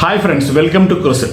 hi friends welcome to Crisil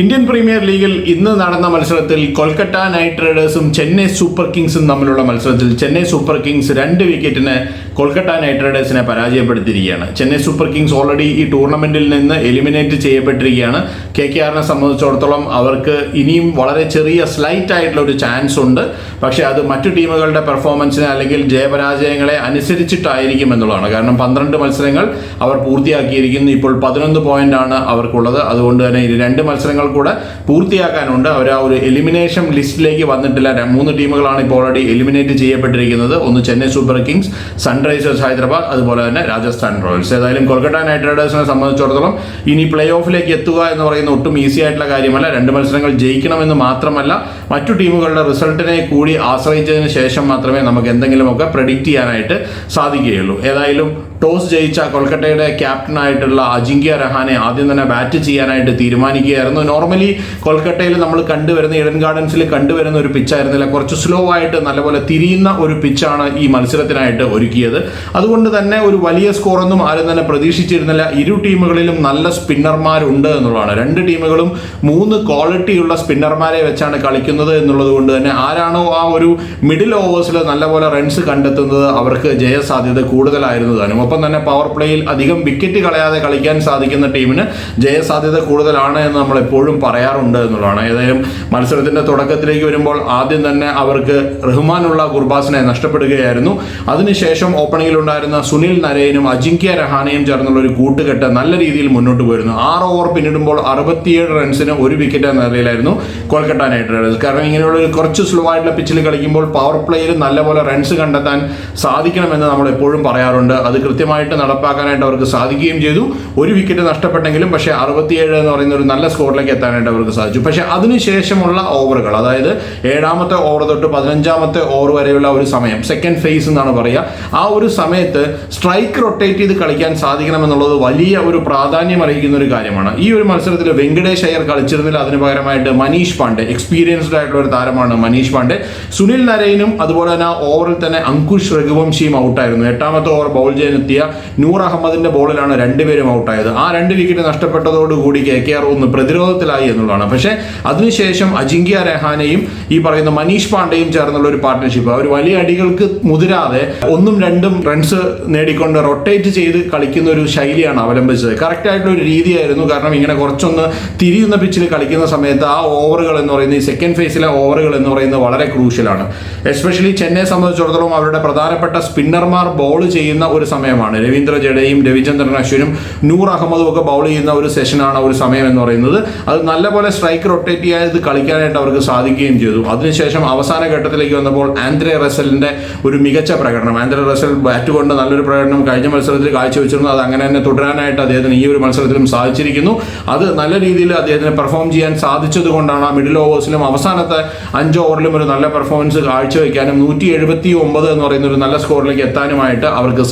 Indian Premier ലീഗിൽ ഇന്ന് നടന്ന മത്സരത്തിൽ കൊൽക്കത്ത നൈറ്റ് റൈഡേഴ്സും ചെന്നൈ സൂപ്പർ കിങ്സും തമ്മിലുള്ള മത്സരത്തിൽ ചെന്നൈ സൂപ്പർ കിങ്സ് രണ്ട് വിക്കറ്റിന് കൊൽക്കത്ത നൈറ്റ് റൈഡേഴ്സിനെ പരാജയപ്പെടുത്തിയിരിക്കുകയാണ്. ചെന്നൈ സൂപ്പർ കിങ്സ് ഓൾറെഡി ഈ ടൂർണമെന്റിൽ നിന്ന് എലിമിനേറ്റ് ചെയ്യപ്പെട്ടിരിക്കുകയാണ്. കെ കെ ആറിനെ സംബന്ധിച്ചിടത്തോളം അവർക്ക് ഇനിയും വളരെ ചെറിയ സ്ലൈറ്റ് ആയിട്ടുള്ള ഒരു ചാൻസ് ഉണ്ട്. പക്ഷേ അത് മറ്റു ടീമുകളുടെ പെർഫോമൻസിനെ അല്ലെങ്കിൽ ജയപരാജയങ്ങളെ അനുസരിച്ചിട്ടായിരിക്കും എന്നുള്ളതാണ്. കാരണം പന്ത്രണ്ട് മത്സരങ്ങൾ അവർ പൂർത്തിയാക്കിയിരിക്കുന്നു. ഇപ്പോൾ പതിനൊന്ന് ആണ് അവർക്കുള്ളത്. അതുകൊണ്ട് തന്നെ രണ്ട് മത്സരങ്ങൾ കൂടെ പൂർത്തിയാക്കാനുണ്ട്. അവർ ആ ഒരു എലിമിനേഷൻ ലിസ്റ്റിലേക്ക് വന്നിട്ടില്ല. മൂന്ന് ടീമുകളാണ് ഇപ്പോൾ ഓൾറെഡി എലിമിനേറ്റ് ചെയ്യപ്പെട്ടിരിക്കുന്നത്. ഒന്ന് Chennai Super Kings Sunrisers Hyderabad അതുപോലെ തന്നെ രാജസ്ഥാൻ റോയൽസ് ഏതായാലും കൊൽക്കത്ത നൈറ്റ് റൈഡേഴ്സിനെ സംബന്ധിച്ചിടത്തോളം ഇനി പ്ലേ ഓഫിലേക്ക് എത്തുക എന്ന് പറയുന്ന ഒട്ടും ഈസി ആയിട്ടുള്ള കാര്യമല്ല. രണ്ട് മത്സരങ്ങൾ ജയിക്കണമെന്ന് മാത്രമല്ല മറ്റു ടീമുകളുടെ റിസൾട്ടിനെ കൂടി ആശ്രയിച്ചതിന് ശേഷം മാത്രമേ നമുക്ക് എന്തെങ്കിലുമൊക്കെ പ്രഡിക്റ്റ് ചെയ്യാനായിട്ട് സാധിക്കുകയുള്ളൂ. ഏതായാലും ടോസ് ജയിച്ച കൊൽക്കത്തയുടെ ക്യാപ്റ്റനായിട്ടുള്ള അജിങ്ക്യ രഹാനെ ആദ്യം തന്നെ ബാറ്റ് ചെയ്യാനായിട്ട് തീരുമാനിക്കുകയായിരുന്നു. നോർമലി കൊൽക്കത്തയിൽ നമ്മൾ കണ്ടുവരുന്ന ഇഡൻ ഗാർഡൻസിൽ കണ്ടുവരുന്ന ഒരു പിച്ചായിരുന്നില്ല കുറച്ച് സ്ലോ ആയിട്ട് നല്ലപോലെ തിരിയുന്ന ഒരു പിച്ചാണ് ഈ മത്സരത്തിനായിട്ട് ഒരുക്കിയത്. അതുകൊണ്ട് തന്നെ ഒരു വലിയ സ്കോറൊന്നും ആരും തന്നെ പ്രതീക്ഷിച്ചിരുന്നില്ല. ഇരു ടീമുകളിലും നല്ല സ്പിന്നർമാരുണ്ട് എന്നുള്ളതാണ്. രണ്ട് ടീമുകളും മൂന്ന് ക്വാളിറ്റിയുള്ള സ്പിന്നർമാരെ വെച്ചാണ് കളിക്കുന്നത് എന്നുള്ളത് കൊണ്ട് തന്നെ ആരാണോ ആ ഒരു മിഡിൽ ഓവേഴ്സിൽ നല്ലപോലെ റൺസ് കണ്ടെത്തുന്നത് അവർക്ക് ജയസാധ്യത കൂടുതലായിരുന്നു താനും. ഒപ്പം തന്നെ പവർ പ്ലേയിൽ അധികം വിക്കറ്റ് കളയാതെ കളിക്കാൻ സാധിക്കുന്ന ടീമിന് ജയസാധ്യത കൂടുതലാണ് എന്ന് നമ്മൾ എപ്പോഴും പറയാറുണ്ട് എന്നുള്ളതാണ്. ഏതായാലും മത്സരത്തിന്റെ തുടക്കത്തിലേക്ക് വരുമ്പോൾ ആദ്യം തന്നെ അവർക്ക് റഹ്മാനുള്ള ഗുർബാസിനെ നഷ്ടപ്പെടുകയായിരുന്നു. അതിനുശേഷം ഓപ്പണിംഗിൽ ഉണ്ടായിരുന്ന സുനിൽ നരേനും അജിങ്ക്യ രഹാനയും ചേർന്നുള്ള ഒരു കൂട്ടുകെട്ട് നല്ല രീതിയിൽ മുന്നോട്ട് പോയിരുന്നു. ആറ് ഓവർ പിന്നിടുമ്പോൾ അറുപത്തിയേഴ് റൺസിന് ഒരു വിക്കറ്റ് എന്ന നിലയിലായിരുന്നു കൊൽക്കത്ത നൈറ്റ് റൈഡേഴ്സ്. കാരണം ഇങ്ങനെയുള്ള ഒരു കുറച്ച് സ്ലോ ആയിട്ടുള്ള പിച്ചിൽ കളിക്കുമ്പോൾ പവർ പ്ലേയിൽ നല്ലപോലെ റൺസ് കണ്ടെത്താൻ സാധിക്കണമെന്ന് നമ്മൾ എപ്പോഴും പറയാറുണ്ട്. അത് കൃത്യമായിട്ട് നടപ്പാക്കാനായിട്ട് അവർക്ക് സാധിക്കുകയും ചെയ്തു. ഒരു വിക്കറ്റ് നഷ്ടപ്പെട്ടെങ്കിലും പക്ഷേ അറുപത്തിയേഴ് എന്ന് പറയുന്ന ഒരു നല്ല സ്കോറിലേക്ക് എത്താനായിട്ട് അവർക്ക് സാധിച്ചു. പക്ഷേ അതിനുശേഷമുള്ള ഓവറുകൾ അതായത് ഏഴാമത്തെ ഓവർ തൊട്ട് പതിനഞ്ചാമത്തെ ഓവർ വരെയുള്ള ഒരു സമയം സെക്കൻഡ് ഫേസ് എന്നാണ് പറയുക ആ ഒരു സമയത്ത് സ്ട്രൈക്ക് റൊട്ടേറ്റ് ചെയ്ത് കളിക്കാൻ സാധിക്കണമെന്നുള്ളത് വലിയ ഒരു പ്രാധാന്യം അറിയിക്കുന്ന ഒരു കാര്യമാണ്. ഈ ഒരു മത്സരത്തിൽ വെങ്കടേഷ് അയ്യർ കളിച്ചിരുന്നില്ല അതിന് പകരമായിട്ട് മനീഷ് പാണ്ഡെ എക്സ്പീരിയൻസ്ഡ് ആയിട്ടുള്ള ഒരു താരമാണ് മനീഷ് പാണ്ഡെ. സുനിൽ നരയനും അതുപോലെ തന്നെ ആ ഓവറിൽ തന്നെ അങ്കുഷ് രഘുവംശിയും ഔട്ടായിരുന്നു എട്ടാമത്തെ ഓവർ ബൗൾ ചെയ്യാനെത്തിയ നൂർ അഹമ്മദിന്റെ ബോളിലാണ് രണ്ടുപേരും ഔട്ടായത്. ആ രണ്ട് വിക്കറ്റ് നഷ്ടപ്പെട്ടതോടുകൂടി കെ കെ ആർ ഒന്ന് പ്രതിരോധത്തിലായി എന്നുള്ളതാണ്. പക്ഷേ അതിനുശേഷം അജിങ്ക്യ രഹാനെയും ഈ പറയുന്ന മനീഷ് പാണ്ഡെയും ചേർന്നുള്ള ഒരു പാർട്ട്ണർഷിപ്പ് അവർ വലിയ അടികൾക്ക് മുതിരാതെ ഒന്നും രണ്ടും റൺസ് നേടിക്കൊണ്ട് റൊട്ടേറ്റ് ചെയ്ത് കളിക്കുന്ന ഒരു ശൈലിയാണ് അവലംബിച്ചത്. കറക്റ്റ് ആയിട്ടുള്ള ഒരു രീതിയായിരുന്നു. കാരണം ഇങ്ങനെ കുറച്ചൊന്ന് തിരിയുന്ന പിച്ചിൽ കളിക്കുന്ന സമയത്ത് ആ ഓവറുകൾ എന്ന് പറയുന്നത് ഈ സെക്കൻഡ് ഫേസിലെ ഓവറുകൾ എന്ന് പറയുന്നത് വളരെ ക്രൂഷ്യലാണ് എസ്പെഷ്യലി ചെന്നൈ സംബന്ധിച്ചിടത്തോളം അവരുടെ പ്രധാനപ്പെട്ട സ്പിന്നർമാർ ബോൾ ചെയ്യുന്ന ഒരു സമയമാണ്. രവീന്ദ്ര ജഡേയും രവിചന്ദ്രൻ അശ്വിനും നൂർ അഹമ്മദും ഒക്കെ ബൗൾ ചെയ്യുന്ന ഒരു സെഷനാണ് ഒരു സമയം എന്ന് പറയുന്നത്. അത് നല്ലപോലെ സ്ട്രൈക്ക് റൊട്ടേറ്റ് ചെയ്യാതെ കളിക്കാനായിട്ട് അവർക്ക് സാധിക്കുകയും ചെയ്തു. അതിനുശേഷം അവസാന ഘട്ടത്തിലേക്ക് വന്നപ്പോൾ ആന്ധ്രെ റസലിന്റെ ഒരു മികച്ച പ്രകടനം. ആന്ധ്രെ റസൽ ബാറ്റ് കൊണ്ട് നല്ലൊരു പ്രകടനം കഴിഞ്ഞ മത്സരത്തിൽ കാഴ്ചവെച്ചിരുന്നു. അത് അങ്ങനെ തന്നെ തുടരാനായിട്ട് അദ്ദേഹത്തിന് ഈ ഒരു മത്സരത്തിലും സാധിച്ചിരിക്കുന്നു. അത് നല്ല രീതിയിൽ അദ്ദേഹത്തിന് പെർഫോം ചെയ്യാൻ സാധിച്ചത് കൊണ്ടാണ് മിഡിൽ ഓവേഴ്സിലും അവസാനത്തെ അഞ്ച് ഓവറിലും ഒരു നല്ല പെർഫോമൻസ് കാഴ്ചവെക്കാനും നൂറ്റി എഴുപത്തി ഒമ്പത് എന്ന് പറയുന്ന ഒരു നല്ല സ്കോറിലേക്ക് എത്താനുമായിട്ട് അവർക്ക്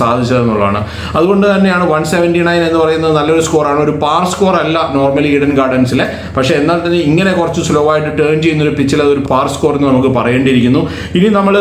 സാധിച്ചതെന്നുള്ളതാണ് അതുകൊണ്ട് തന്നെയാണ് വൺ സെവന്റി നയൻ എന്ന് പറയുന്നത് നല്ലൊരു സ്കോറാണ് ഒരു പാർ സ്കോർ അല്ല നോർമലി ഈഡൻ ഗാർഡൻസിലെ പക്ഷേ എന്നാൽ തന്നെ ഇങ്ങനെ കുറച്ച് സ്ലോ ആയിട്ട് ടേൺ ചെയ്യുന്ന ഒരു പിച്ചിൽ അതൊരു പാർ സ്കോർ എന്ന് നമുക്ക് പറയേണ്ടിയിരിക്കുന്നു. ഇനി നമ്മൾ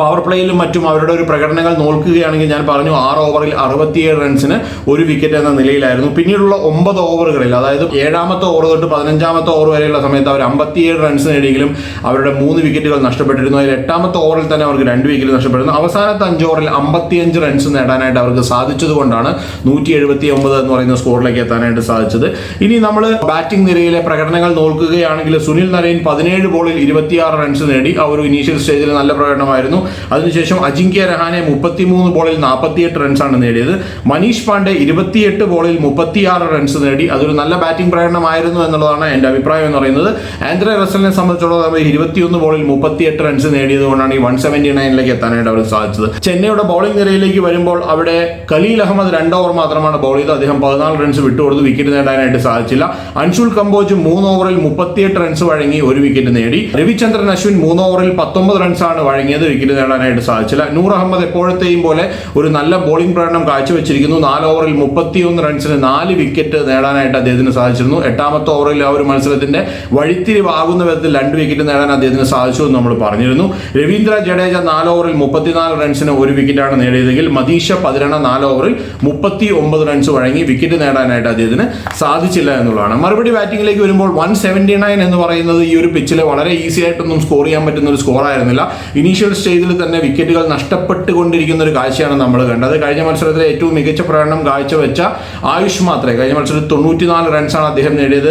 പവർ പ്ലേയിലും മറ്റും അവരുടെ ഒരു പ്രകടനങ്ങൾ നോക്കുകയാണെങ്കിൽ ഞാൻ പറഞ്ഞു ആറ് ഓവറിൽ അറുപത്തിയേഴ് റൺസിന് ഒരു വിക്കറ്റ് എന്ന നിലയിലായിരുന്നു. പിന്നീടുള്ള ഒമ്പത് ഓവറുകളിൽ അതായത് ഏഴാമത്തെ ഓവർ തൊട്ട് പതിനഞ്ചാമത്തെ ഓവർ വരെയുള്ള സമയത്ത് അവർ അമ്പത്തിയേഴ് റൺസ് നേടിയെങ്കിലും അവരുടെ മൂന്ന് വിക്കറ്റുകൾ നഷ്ടപ്പെട്ടിരുന്നു. അതിൽ എട്ടാമത്തെ ഓവറിൽ തന്നെ അവർക്ക് രണ്ട് വിക്കറ്റ് നഷ്ടപ്പെടുന്നു അവസാനത്തെ അഞ്ച് ഓവറിൽ അമ്പത്തിയഞ്ച് റൺസ് നേടാനായിട്ട് അവർക്ക് സാധിച്ചതുകൊണ്ടാണ് നൂറ്റി എഴുപത്തി ഒമ്പത് എന്ന് പറയുന്ന സ്കോറിലേക്ക് എത്താനായിട്ട് സാധിച്ചത്. ഇനി നമ്മൾ ബാറ്റിംഗ് നിരയിലെ പ്രകടനങ്ങൾ നോക്കുകയാണെങ്കിൽ സുനിൽ നരയൻ പതിനേഴ് ബോളിൽ ഇരുപത്തിയാറ് റൺസ് നേടി. ആ ഒരു ഇനീഷ്യൽ സ്റ്റേജിൽ നല്ല പ്രകടനമായിരുന്നു. അതിനുശേഷം അജിങ്ക്യ രഹാനെ മുപ്പത്തിമൂന്ന് ബോളിൽ നാൽപ്പത്തിയെട്ട് റൺസാണ് നേടിയത്. മനീഷ് പാണ്ഡെ ഇരുപത്തിയെട്ട് ബോളിൽ മുപ്പത്തിയാറ് റൺസ് നേടി. അതൊരു നല്ല ബാറ്റിംഗ് പ്രകടനമായിരുന്നു എന്നുള്ളതാണ് എന്റെ അഭിപ്രായം എന്ന് പറയുന്നത്. ആൻഡ്രെ റസലിനെ സംബന്ധിച്ചിടത്തോളം ഇരുപത്തിയൊന്ന് ബോളിൽ മുപ്പത്തിയെട്ട് റൺസ് നേടിയത് കൊണ്ടാണ് ഈ വൺ സെവന്റി നയനിലേക്ക് എത്താനായിട്ട് അവർക്ക് സാധിച്ചത്. ചെന്നൈയുടെ ബോളിംഗ് നിരയിലേക്ക് വരുമ്പോൾ അവിടെ കലീൽ അഹമ്മദ് രണ്ട് ഓവർ മാത്രമാണ് ബോൾ ചെയ്ത് അദ്ദേഹം പതിനാല് റൺസ് വിട്ടുകൊടുത്ത് വിക്കറ്റ് നേടാനായിട്ട് സാധിച്ചില്ല. അൻഷുൽ കമ്പോജ് മൂന്ന് ഓവറിൽ മുപ്പത്തിയെട്ട് റൺസ് വഴങ്ങി ഒരു വിക്കറ്റ് നേടി. രവിചന്ദ്രൻ അശ്വിൻ മൂന്ന് ഓവറിൽ പത്തൊമ്പത് റൺസാണ് വഴങ്ങിയത്. വിക്കറ്റ് നേടാനായിട്ട് സാധിച്ചില്ല. നൂർ അഹമ്മദ് എപ്പോഴത്തെയും പോലെ ഒരു നല്ല ബോളിംഗ് പ്രകടനം കാഴ്ചവെച്ചിരിക്കുന്നു. നാല് ഓവറിൽ മുപ്പത്തിയൊന്ന് റൺസിന് നാല് വിക്കറ്റ് നേടാനായിട്ട് അദ്ദേഹത്തിന് സാധിച്ചിരുന്നു. എട്ടാമത്തെ ഓവറിൽ ആ ഒരു മത്സരത്തിന്റെ വഴിത്തിരിവാകുന്ന വിധത്തിൽ രണ്ട് വിക്കറ്റ് നേടാൻ അദ്ദേഹത്തിന് സാധിച്ചു എന്ന് നമ്മൾ പറഞ്ഞിരുന്നു. രവീന്ദ്ര ജഡേജ നാല് ഓവറിൽ മുപ്പത്തിനാല് റൺസിന് ഒരു വിക്കറ്റാണ് നേടിയതെങ്കിൽ മതീഷ പതിനെണ്ണ നാല് ഓവറിൽ മുപ്പത്തി ഒമ്പത് റൺസ് വഴങ്ങി വിക്കറ്റ് നേടാനായിട്ട് അദ്ദേഹത്തിന് സാധിച്ചില്ല എന്നുള്ളതാണ്. മറുപടി ബാറ്റിംഗിലേക്ക് വരുമ്പോൾ വൺ സെവന്റി നയൻ എന്ന് പറയുന്നത് ഈ ഒരു പിച്ചിൽ വളരെ ഈസി ആയിട്ടൊന്നും സ്കോർ ചെയ്യാൻ പറ്റുന്ന ഒരു സ്കോർ ആയിരുന്നില്ല. ഇനീഷ്യൽ സ്റ്റേജിൽ തന്നെ വിക്കറ്റുകൾ നഷ്ടപ്പെട്ടുകൊണ്ടിരിക്കുന്ന ഒരു കാഴ്ചയാണ് നമ്മൾ കണ്ടത്. കഴിഞ്ഞ മത്സരത്തിലെ ഏറ്റവും മികച്ച പ്രകടനം കാഴ്ചവെച്ച ആയുഷ് മാത്രേ. കഴിഞ്ഞ മത്സരത്തിൽ തൊണ്ണൂറ്റിനാല് റൺസാണ് അദ്ദേഹം നേടിയത്.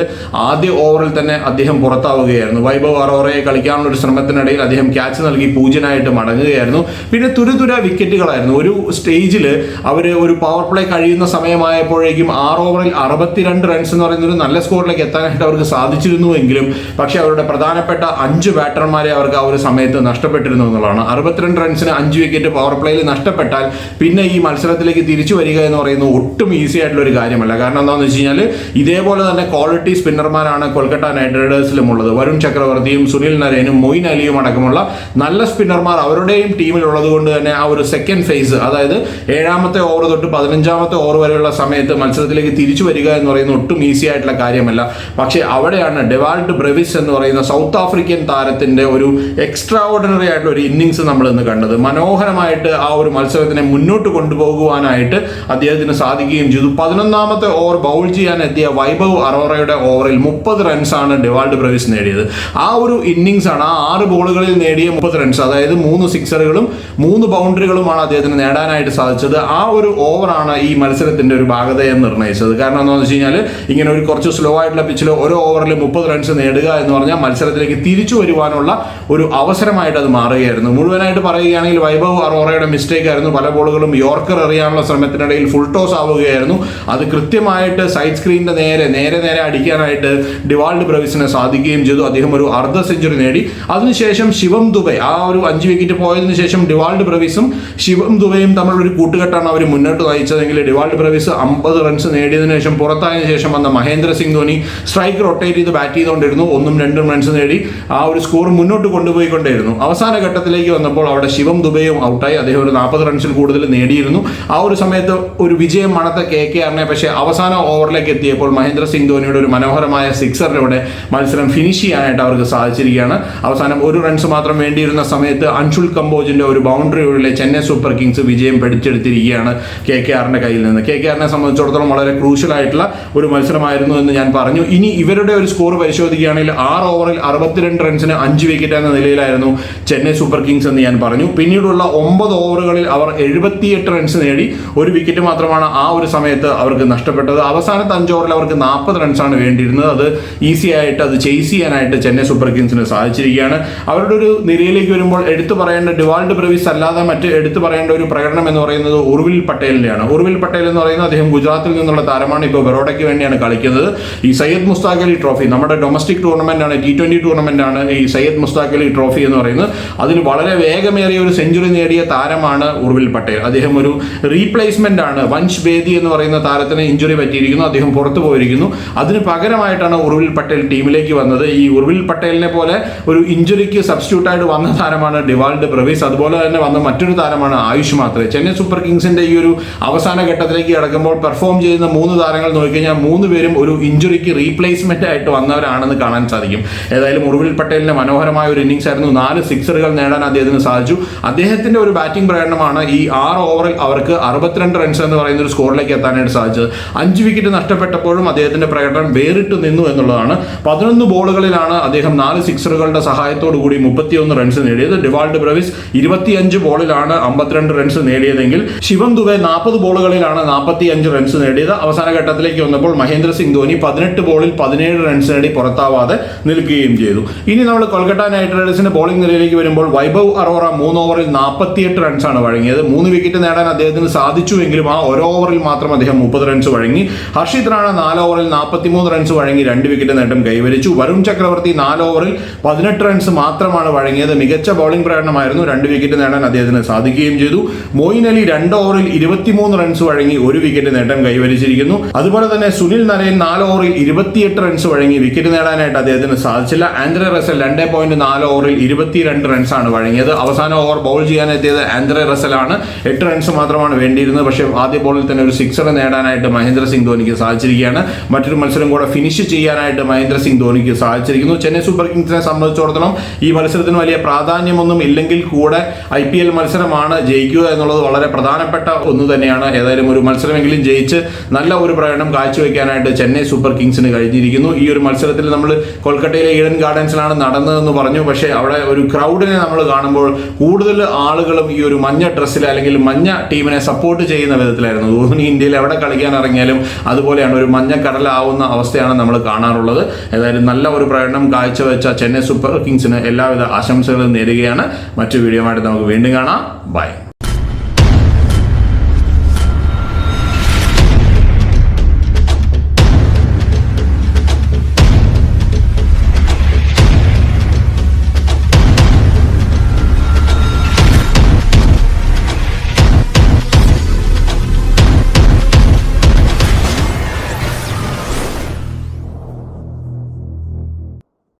ആദ്യ ഓവറിൽ തന്നെ അദ്ദേഹം പുറത്താവുകയായിരുന്നു. വൈഭവ് അറോറയെ കളിക്കാനുള്ള ഒരു ശ്രമത്തിനിടയിൽ അദ്ദേഹം ക്യാച്ച് നൽകി പൂജ്യനായിട്ട് മടങ്ങുകയായിരുന്നു. പിന്നെ തുരുതുര വിക്കറ്റുകളായിരുന്നു ഒരു സ്റ്റേജിൽ അവർ ഒരു പവർ പ്ലേ കഴിയുന്ന സമയമായപ്പോഴേക്കും ആറ് ഓവറിൽ അറുപത്തിരണ്ട് റൺസ് എന്ന് പറയുന്ന ഒരു നല്ല സ്കോറിലേക്ക് എത്താനായിട്ട് അവർക്ക് സാധിച്ചിരുന്നുവെങ്കിലും പക്ഷേ അവരുടെ പ്രധാനപ്പെട്ട അഞ്ച് ബാറ്റർമാരെ അവർക്ക് ആ ഒരു സമയത്ത് നഷ്ടപ്പെട്ടിരുന്നു എന്നുള്ളതാണ് അറുപത്തിരണ്ട് റൺസിന് അഞ്ച് വിക്കറ്റ് പവർ പ്ലേയിൽ നഷ്ടപ്പെട്ടാൽ പിന്നെ ഈ മത്സരത്തിലേക്ക് തിരിച്ചു വരിക എന്ന് പറയുന്നത് ഒട്ടും ഈസി ആയിട്ടുള്ള ഒരു കാര്യമല്ല. കാരണം എന്താണെന്ന് വെച്ച് കഴിഞ്ഞാൽ ഇതേപോലെ തന്നെ ക്വാളിറ്റി സ്പിന്നർമാരാണ് കൊൽക്കത്ത നൈറ്റ് റൈഡേഴ്സിലും ഉള്ളത്. വരുൺ ചക്രവർത്തിയും സുനിൽ നരേനും മൊയിൻ അലിയും അടക്കമുള്ള നല്ല സ്പിന്നർമാർ അവരുടെയും ടീമിലുള്ളത് കൊണ്ട് തന്നെ ആ ഒരു സെക്കൻഡ് ഫേസ് അതായത് ഏഴാമത്തെ ഓവർ തൊട്ട് പതിനഞ്ചാമത്തെ ഓവർ വരെയുള്ള സമയത്ത് മത്സരത്തിലേക്ക് തിരിച്ചു വരിക എന്ന് പറയുന്നത് ഒട്ടും ഈസി ആയിട്ടുള്ള കാര്യമല്ല. പക്ഷേ അവിടെയാണ് ഡെവാൾഡ് ബ്രെവിസ് എന്ന് പറയുന്ന സൗത്ത് ആഫ്രിക്കൻ താരത്തിന്റെ ഒരു എക്സ്ട്രാ ഓർഡിനറി ആയിട്ടുള്ള ഒരു ഇന്നിങ്സ് നമ്മൾ ഇന്ന് കണ്ടത്. മനോഹരമായിട്ട് ആ ഒരു മത്സരത്തിനെ മുന്നോട്ട് കൊണ്ടുപോകുവാനായിട്ട് അദ്ദേഹത്തിന് സാധിക്കുകയും ചെയ്തു. പതിനൊന്നാമത്തെ ഓവർ ബൗൾ ചെയ്യാൻ എത്തിയ വൈഭവ് അറോറയുടെ ഓവറിൽ മുപ്പത് റൺസാണ് ഡെവാൾഡ് ബ്രവിസ് നേടിയത്. ആ ഒരു ഇന്നിങ്സ് ആണ് ആ ആറ് ബോളുകളിൽ നേടിയ മുപ്പത് റൺസ്. അതായത് മൂന്ന് സിക്സറുകളും മൂന്ന് ബൗണ്ടറികളുമാണ് അദ്ദേഹത്തിന് നേടാനായിട്ട് സാധിച്ചത്. ആ ഒരു ഓവറാണ് ഈ മത്സരത്തിന്റെ ഒരു ഭാഗതയെ നിർണയിച്ചത് കാരണം എന്താണെന്ന് വെച്ച് കഴിഞ്ഞാൽ ഇങ്ങനെ ഒരു കുറച്ച് സ്ലോ ആയിട്ടുള്ള പിച്ചിൽ ഓരോ ഓവറിൽ മുപ്പത് റൺസ് നേടുക എന്ന് പറഞ്ഞാൽ മത്സരത്തിലേക്ക് തിരിച്ചു വരുവാനുള്ള ഒരു അവസരമായിട്ട് അത് മാറുകയായിരുന്നു. മുഴുവനായിട്ട് പറയുകയാണെങ്കിൽ വൈഭവ് അറോറയുടെ മിസ്റ്റേക്ക് ആയിരുന്നു. പല ബോളുകളും യോർക്കർ എറിയാനുള്ള ശ്രമത്തിനിടയിൽ ഫുൾ ടോസ് ആവുകയായിരുന്നു. അത് കൃത്യമായിട്ട് സൈഡ് സ്ക്രീനിന്റെ നേരെ നേരെ നേരെ അടിക്കാനായിട്ട് ഡിവാൾഡ് ബ്രവിസിന് സാധിക്കുകയും ചെയ്തു. അദ്ദേഹം ഒരു അർദ്ധ സെഞ്ചുറി നേടി. അതിനുശേഷം ശിവം ദുബൈ ആ ഒരു അഞ്ച് വിക്കറ്റ് പോയതിനു ശേഷം ഡിവാൾഡ് ബ്രവിസും ശിവം ദുബൈയും തമ്മിലുള്ള ഒരു കൂട്ടുകെട്ടാണ് അവർ മുന്നോട്ട് നയിച്ചതെങ്കിൽ ഡിവാൾഡ് ബ്രവിസ് അമ്പത് റൺസ് നേടിയതിനു ശേഷം പുറത്തായതിനു ശേഷം വന്ന മഹേന്ദ്ര സിംഗ് ധോനി സ്ട്രൈക്ക് റൊട്ടേറ്റ് ചെയ്ത് ബാറ്റ് ചെയ്തുകൊണ്ടിരുന്നു. ഒന്നും രണ്ടും റൺസ് നേടി. ആ ഒരു സ്കോർ മുന്നോട്ട് കൊണ്ടുപോയിക്കൊണ്ടേയിരുന്നു. അവസാന ഘട്ടത്തിലേക്ക് വന്നപ്പോൾ അവിടെ ശിവം ദുബൈയും ഔട്ടായി. അദ്ദേഹം ഒരു നാൽപ്പത് റൺസിൽ കൂടുതൽ നേടിയിരുന്നു. ആ ഒരു സമയത്ത് ഒരു വിജയം മണത്ത കെ കെ ആറിനെ പക്ഷേ അവസാന ഓവറിലേക്ക് എത്തിയപ്പോൾ മഹേന്ദ്ര സിംഗ് ധോണിയുടെ ഒരു മനോഹരമായ സിക്സറിലൂടെ മത്സരം ഫിനിഷ് ചെയ്യാനായിട്ട് അവർക്ക് സാധിച്ചിരിക്കുകയാണ്. അവസാനം ഒരു റൺസ് മാത്രം വേണ്ടിയിരുന്ന സമയത്ത് അൻഷുൽ കമ്പോജിന്റെ ഒരു ബൗണ്ടറിയുടെ ചെന്നൈ സൂപ്പർ കിങ്സ് വിജയം പിടിച്ചെടുത്തിരിക്കുകയാണ് കെ കെ ആറിന്റെ കയ്യിൽ നിന്ന്. കെ കെ ആറിനെ സംബന്ധിച്ചിടത്തോളം വളരെ ക്രൂഷ്യൽ ആയിട്ടുള്ള ഒരു മത്സരമായിരുന്നു എന്ന് ഞാൻ പറഞ്ഞു. ഇനി ഇവരുടെ ഒരു സ്കോർ പരിശോധിക്കുകയാണെങ്കിൽ ആറ് ഓവറിൽ അറുപത്തിരണ്ട് റൺസിന് അഞ്ച് വിക്കറ്റ് എന്ന നിലയിലായിരുന്നു ചെന്നൈ സൂപ്പർ കിങ്സ് എന്ന് ഞാൻ പറഞ്ഞു. പിന്നീടുള്ള ഒമ്പത് ഓവറുകളിൽ അവർ എഴുപത്തിയെട്ട് റൺസ് നേടി. ഒരു വിക്കറ്റ് മാത്രമാണ് ആ ഒരു സമയത്ത് അവർക്ക് നഷ്ടപ്പെട്ടത്. അവസാനത്തെ അഞ്ച് ഓവറിൽ അവർക്ക് നാൽപ്പത് റൺസാണ് വേണ്ടിയിരുന്നത്. അത് ഈസി ആയിട്ട് അത് ചേസ് ചെയ്യാനായിട്ട് ചെന്നൈ സൂപ്പർ കിങ്സിന് സാധിച്ചിരിക്കുകയാണ്. അവരുടെ ഒരു നിരയിലേക്ക് വരുമ്പോൾ എടുത്തു പറയേണ്ട ഡിവാൾഡ് ബ്രവിസ് അല്ലാതെ മറ്റ് എടുത്തു പറയേണ്ട ഒരു പ്രകടനം എന്ന് പറയുന്നത് ഉർവിൽ പട്ടേലിന്റെയാണ്. ഉർവിൽ പട്ടേൽ എന്ന് പറയുന്നത് അദ്ദേഹം ഗുജറാത്തിൽ നിന്നുള്ള താരമാണ്. ഇപ്പോൾ ബറോഡയ്ക്ക് വേണ്ടിയാണ് കളിക്കുന്നത്. ഈ സയ്യദ് മുസ്താഖ് അലി ട്രോഫി നമ്മുടെ ഡൊമസ്റ്റിക് ടൂർണമെന്റ് ആണ് ടി ട്വന്റി ടൂർണമെന്റ് ആണ് ഈ സയ്യദ് മുസ്താഖ് അലി ട്രോഫി എന്ന് പറയുന്നത്. അതിൽ വളരെ വേഗമേറിയ ഒരു സെഞ്ചുറി നേടിയ താരമാണ് ഉർവിൽ പട്ടേൽ. അദ്ദേഹം ഒരു റീപ്ലേസ്മെന്റ് ആണ്. വൻഷ് ബേദി എന്ന് പറയുന്ന താരത്തിന് ഇഞ്ചുറി പറ്റിയിരിക്കുന്നു. അദ്ദേഹം പുറത്തു പോയിരിക്കുന്നു. അതിന് പകരമായിട്ടാണ് ഉർവിൽ പട്ടേൽ ടീമിലേക്ക് വന്നത്. ഈ ഉർവിൽ പട്ടേലിനെ പോലെ ഒരു ഇഞ്ചുറിക്ക് സബ്സ്റ്റിറ്റ്യൂട്ട് ആയിട്ട് വന്ന താരമാണ് ഡിവാൾഡ് പ്രവീസ്. അതുപോലെ തന്നെ വന്ന മറ്റൊരു താരമാണ് ആയുഷ് മാത്രേ. ചെന്നൈ സൂപ്പർ കിങ്സിന്റെ ഈ ഒരു അവസാന ഘട്ടത്തിലേക്ക് കടക്കുമ്പോൾ പെർഫോം ചെയ്യുന്ന മൂന്ന് താരങ്ങൾ നോക്കിക്കഴിഞ്ഞാൽ മൂന്ന് പേരും ഒരു ഇഞ്ചുറിക്ക് റീപ്ലേസ്മെന്റ് ആയിട്ട് വന്നവരാണെന്ന് കാണാൻ സാധിക്കും. ഏതായാലും ഉർവിൽ പട്ടേലിന്റെ മനോഹരമായ ഒരു ഇന്നിംഗ്സ് ആയിരുന്നു. നാല് സിക്സറുകൾ നേടാൻ അദ്ദേഹത്തിന് സാധിച്ചു അദ്ദേഹത്തിന്റെ ഒരു ബാറ്റിംഗ് പ്രകടനമാണ് ഈ ആറ് ഓവറിൽ അവർക്ക് അറുപത്തിരണ്ട് റൺസ് എന്ന് പറയുന്ന ഒരു സ്കോറിലേക്ക് എത്താനായിട്ട് സാധിച്ചത്. അഞ്ച് വിക്കറ്റ് നഷ്ടപ്പെട്ടപ്പോഴും അദ്ദേഹത്തിന്റെ പ്രകടനം വേറിട്ട് നിന്നു എന്നുള്ളതാണ്. പതിനൊന്ന് ബോളുകളിലാണ് അദ്ദേഹം നാല് സിക്സറുകളുടെ സഹായത്തോടു കൂടി മുപ്പത്തിയൊന്ന് റൺസ് നേടിയത്. ഡിവാൾഡ് ബ്രവിസ് ഇരുപത്തിയഞ്ച് ബോളിലാണ് അമ്പത്തിരണ്ട് റൺസ് നേടിയതെങ്കിൽ ശിവം ദുബെ നാൽപ്പത് ബോളുകളിലാണ് നാൽപ്പത്തി അഞ്ച് റൺസ് നേടിയത്. അവസാന ഘട്ടത്തിലേക്ക് വന്നപ്പോൾ മഹേന്ദ്ര സിംഗ് ധോനി പതിനെട്ട് ബോളിൽ പതിനേഴ് റൺസ് നേടി പുറത്താവാതെ നിൽക്കുകയും ചെയ്തു. ഇനി നമ്മൾ കൊൽക്കത്ത നൈറ്റ് റൈഡേഴ്സിന്റെ ബോളിംഗ് നിലയിലേക്ക് വരുമ്പോൾ വൈഭവ് അറോറ മൂന്ന് ഓവറിൽ നാൽപ്പത്തിയെട്ട് റൺസാണ് വഴങ്ങിയത്. മൂന്ന് വിക്കറ്റ് നേടാൻ അദ്ദേഹത്തിന് സാധിച്ചുവെങ്കിലും ആ ഒരു ഓവറിൽ മാത്രം അദ്ദേഹം മുപ്പത് റൺസ് വഴങ്ങി. ഹർഷിത് റാണ നാല് ഓവറിൽ നാൽപ്പത്തിമൂന്ന് റൺസ് വഴങ്ങി രണ്ട് വിക്കറ്റ് നേട്ടം കൈവരിച്ചു. വരുൺ ചക്രവർത്തി നാല് ഓവറിൽ പതിനെട്ട് റൺസ് മാത്രമാണ് വഴങ്ങിയത്. മികച്ച ബൗളിംഗ് പ്രകടനമായിരുന്നു രണ്ട് വിക്കറ്റ് നേടാൻ അദ്ദേഹത്തിന് സാധിക്കുകയും ചെയ്തു. മോയിൻ അലി രണ്ട് ഓവറിൽ ഇരുപത്തിമൂന്ന് റൺസ് വഴങ്ങി ഒരു വിക്കറ്റ് നേട്ടം കൈവരിച്ചിരിക്കുന്നു. അതുപോലെ തന്നെ സുനിൽ നരയൻ നാല് ഓവറിൽ ഇരുപത്തിയെട്ട് റൺസ് വഴങ്ങി. വിക്കറ്റ് നേടാനായിട്ട് അദ്ദേഹത്തിന് സാധിച്ചില്ല. ആൻഡ്രെ റസൽ രണ്ട് പോയിന്റ് നാല് ഓവറിൽ ഇരുപത്തിരണ്ട് റൺസാണ് വഴങ്ങിയത്. അതായത് അവസാന ഓവർ ബൗൾ ചെയ്യാൻ എത്തിയത് ആന്ധ്ര റസലാണ്. എട്ട് റൺസ് മാത്രമാണ് വേണ്ടിയിരുന്നത്. പക്ഷേ ആദ്യ ബോളിൽ തന്നെ ഒരു സിക്സർ നേടാനായിട്ട് മഹേന്ദ്ര സിംഗ് ധോനിക്ക് സാധിച്ചിരിക്കുകയാണ്. മറ്റൊരു മത്സരം കൂടെ ഫിനിഷ് ചെയ്യാനായിട്ട് മഹേന്ദ്ര സിംഗ് ധോനിക്ക് സാധിച്ചിരിക്കുന്നു. ചെന്നൈ സൂപ്പർ കിങ്സിനെ സംബന്ധിച്ചിടത്തോളം ഈ മത്സരത്തിന് വലിയ പ്രാധാന്യമൊന്നും ഇല്ലെങ്കിൽ കൂടെ ഐ പി എൽ മത്സരമാണ് ജയിക്കുക എന്നുള്ളത് വളരെ പ്രധാനപ്പെട്ട ഒന്ന് തന്നെയാണ്. ഏതായാലും ഒരു മത്സരമെങ്കിലും ജയിച്ച് നല്ല ഒരു പ്രകടനം കാഴ്ചവെക്കാനായിട്ട് ചെന്നൈ സൂപ്പർ കിങ്സിന് കഴിഞ്ഞിരിക്കുന്നു. ഈ ഒരു മത്സരത്തിൽ നമ്മൾ കൊൽക്കത്തയിലെ ഈഡൻ ഗാർഡൻസിലാണ് നടന്നതെന്ന് പറഞ്ഞു. പക്ഷേ അവിടെ ഒരു ക്രൗഡിനെ നമ്മൾ കാണുമ്പോൾ കൂടുതൽ ആളുകളും ഈ ഒരു മഞ്ഞ ഡ്രസ്സിൽ അല്ലെങ്കിൽ മഞ്ഞ ടീമിനെ സപ്പോർട്ട് ചെയ്യുന്ന വിധത്തിലായിരുന്നു. ധോണി ഇന്ത്യയിൽ എവിടെ കളിക്കാൻ ഇറങ്ങിയാലും അതുപോലെയാണ് ഒരു മഞ്ഞ കടലാവുന്ന അവസ്ഥയാണ് നമ്മൾ കാണാറുള്ളത്. ഏതായാലും നല്ല ഒരു പ്രകടനം കാഴ്ചവെച്ച ചെന്നൈ സൂപ്പർ കിങ്സിന് എല്ലാവിധ ആശംസകളും നേരുകയാണ്. മറ്റു വീഡിയോ ആയിട്ട് നമുക്ക് വീണ്ടും കാണാം. ബൈ